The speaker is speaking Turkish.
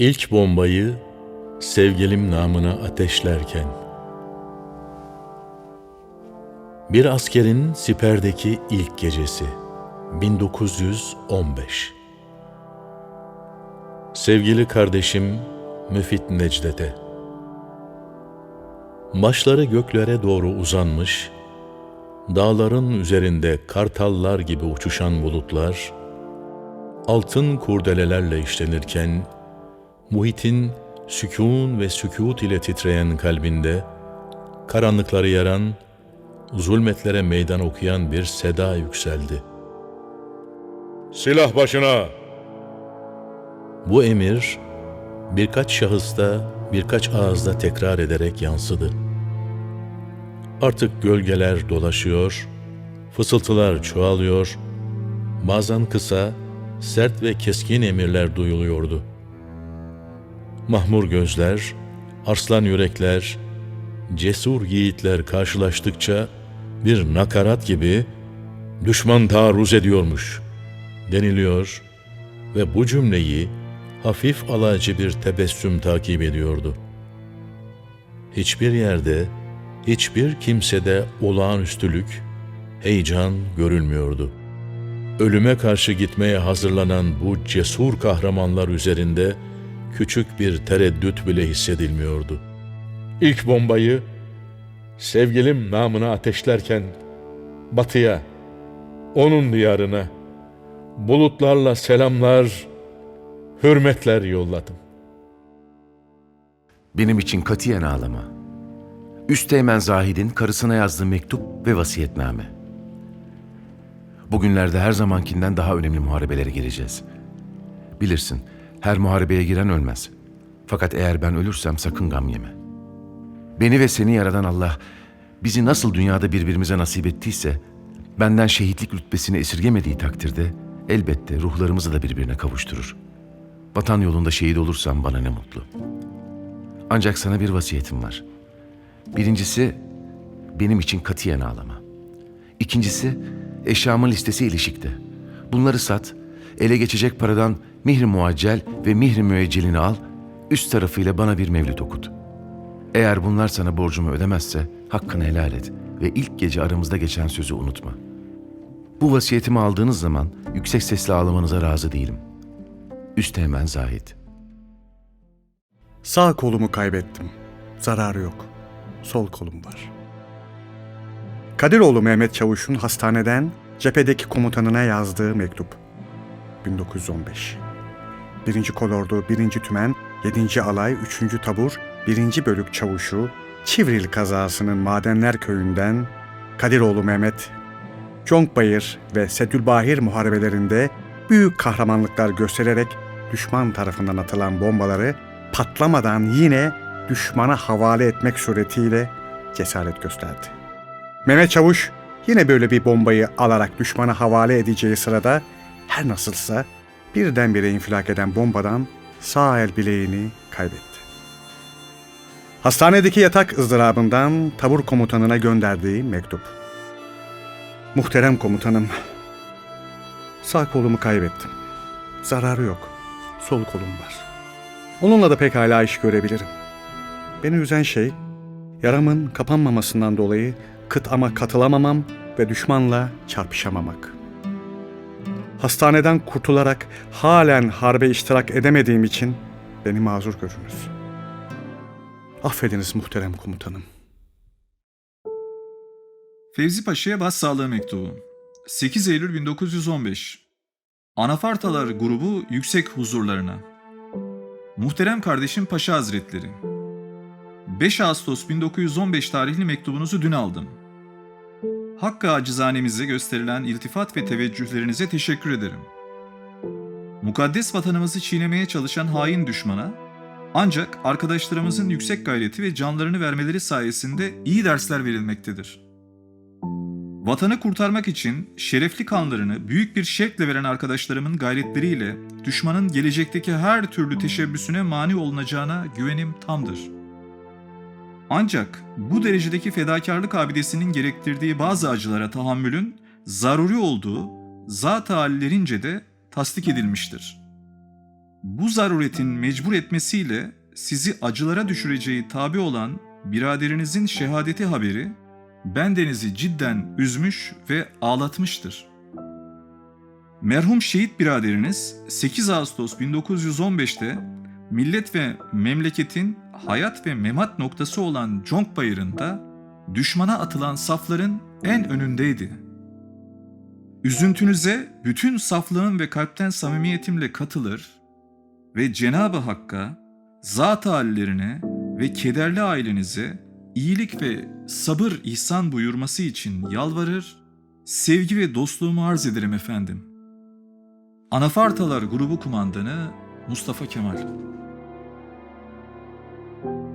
İlk bombayı sevgilim namına ateşlerken Bir askerin siperdeki ilk gecesi 1915 Sevgili kardeşim Müfit Necdet'e Başları göklere doğru uzanmış, dağların üzerinde kartallar gibi uçuşan bulutlar, altın kurdelelerle işlenirken, muhitin sükun ve sükut ile titreyen kalbinde, karanlıkları yaran, zulmetlere meydan okuyan bir seda yükseldi. Silah başına! Bu emir birkaç şahısta, birkaç ağızda tekrar ederek yansıdı. Artık gölgeler dolaşıyor, fısıltılar çoğalıyor, bazen kısa, sert ve keskin emirler duyuluyordu. Mahmur gözler, arslan yürekler, cesur yiğitler karşılaştıkça bir nakarat gibi düşman taarruz ediyormuş deniliyor ve bu cümleyi hafif alaycı bir tebessüm takip ediyordu. Hiçbir yerde, hiçbir kimsede olağanüstülük, heyecan görülmüyordu. Ölüme karşı gitmeye hazırlanan bu cesur kahramanlar üzerinde küçük bir tereddüt bile hissedilmiyordu. İlk bombayı sevgilim namına ateşlerken batıya, onun diyarına, bulutlarla selamlar, hürmetler yolladım. Benim için katiyen ağlama. Üsteğmen Zahid'in karısına yazdığı mektup ve vasiyetname. Bugünlerde her zamankinden daha önemli muharebelere gireceğiz. Bilirsin, her muharebeye giren ölmez. Fakat eğer ben ölürsem sakın gam yeme. Beni ve seni yaradan Allah bizi nasıl dünyada birbirimize nasip ettiyse, benden şehitlik rütbesini esirgemediği takdirde elbette ruhlarımızı da birbirine kavuşturur. Vatan yolunda şehit olursam bana ne mutlu. Ancak sana bir vasiyetim var. Birincisi, benim için katiyen ağlama. İkincisi, eşyamın listesi ilişikte. Bunları sat, ele geçecek paradan mihri muaccel ve mihri müeccelini al, üst tarafıyla bana bir mevlid okut. Eğer bunlar sana borcumu ödemezse hakkını helal et ve ilk gece aramızda geçen sözü unutma. Bu vasiyetimi aldığınız zaman yüksek sesle ağlamanıza razı değilim. Üsteğmen Zahid. Sağ kolumu kaybettim. Zararı yok. Sol kolum var. Kadiroğlu Mehmet Çavuş'un hastaneden cephedeki komutanına yazdığı mektup. 1915. 1. Kolordu 1. Tümen 7. Alay 3. Tabur 1. Bölük Çavuşu Çivril kazasının Madenler Köyü'nden Kadiroğlu Mehmet Conkbayır ve Sedülbahir muharebelerinde büyük kahramanlıklar göstererek düşman tarafından atılan bombaları patlamadan yine düşmana havale etmek suretiyle cesaret gösterdi. Mehmet Çavuş yine böyle bir bombayı alarak düşmana havale edeceği sırada her nasılsa birdenbire infilak eden bombadan sağ el bileğini kaybetti. Hastanedeki yatak ızdırabından tabur komutanına gönderdiği mektup. Muhterem komutanım, sağ kolumu kaybettim. Zararı yok, sol kolum var. Onunla da pekala iş görebilirim. Beni üzen şey, yaramın kapanmamasından dolayı kıtama katılamamam ve düşmanla çarpışamamak. Hastaneden kurtularak halen harbe iştirak edemediğim için beni mazur görünüz. Affediniz muhterem komutanım. Fevzi Paşa'ya başsağlığı mektubu. 8 Eylül 1915. Anafartalar grubu yüksek huzurlarına. Muhterem kardeşim Paşa Hazretleri. 5 Ağustos 1915 tarihli mektubunuzu dün aldım. Hakkı acizanemize gösterilen iltifat ve teveccühlerinize teşekkür ederim. Mukaddes vatanımızı çiğnemeye çalışan hain düşmana, ancak arkadaşlarımızın yüksek gayreti ve canlarını vermeleri sayesinde iyi dersler verilmektedir. Vatanı kurtarmak için şerefli kanlarını büyük bir şevkle veren arkadaşlarımın gayretleriyle düşmanın gelecekteki her türlü teşebbüsüne mani olunacağına güvenim tamdır. Ancak bu derecedeki fedakarlık abidesinin gerektirdiği bazı acılara tahammülün zaruri olduğu zat-ı hallerince de tasdik edilmiştir. Bu zaruretin mecbur etmesiyle sizi acılara düşüreceği tabi olan biraderinizin şehadeti haberi bendenizi cidden üzmüş ve ağlatmıştır. Merhum şehit biraderiniz 8 Ağustos 1915'te millet ve memleketin hayat ve memat noktası olan Conk Bayırı'nda düşmana atılan safların en önündeydi. Üzüntünüze bütün saflığım ve kalpten samimiyetimle katılır ve Cenab-ı Hakk'a, zat hallerine ve kederli ailenize iyilik ve sabır ihsan buyurması için yalvarır, sevgi ve dostluğumu arz ederim efendim. Anafartalar Grubu Kumandanı Mustafa Kemal thank you